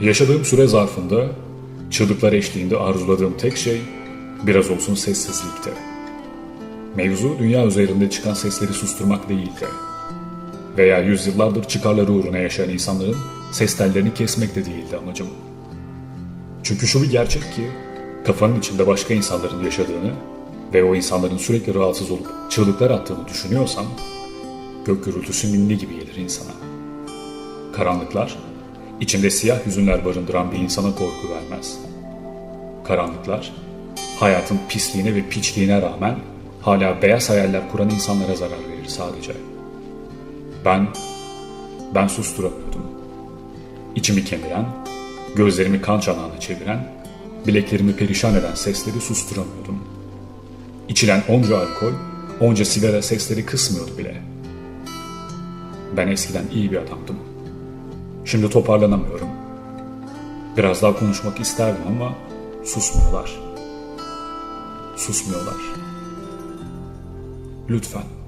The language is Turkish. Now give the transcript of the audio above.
Yaşadığım süre zarfında çığlıklar eşliğinde arzuladığım tek şey biraz olsun sessizlikti. Mevzu dünya üzerinde çıkan sesleri susturmak değildi. Veya yüzyıllardır çıkarları uğruna yaşayan insanların ses tellerini kesmek de değildi amacım. Çünkü şu bir gerçek ki kafanın içinde başka insanların yaşadığını ve o insanların sürekli rahatsız olup çığlıklar attığını düşünüyorsam gök gürültüsü ninni gibi gelir insana. Karanlıklar, içinde siyah hüzünler barındıran bir insana korku vermez. Karanlıklar, hayatın pisliğine ve piçliğine rağmen hala beyaz hayaller kuran insanlara zarar verir sadece. Ben, ben susturamıyordum. İçimi kemiren, gözlerimi kan çanağına çeviren, bileklerimi perişan eden sesleri susturamıyordum. İçilen onca alkol, onca sigara sesleri kısmıyordu bile. Ben eskiden iyi bir adamdım. Şimdi toparlanamıyorum. Biraz daha konuşmak isterdim ama susmuyorlar. Susmuyorlar. Lütfen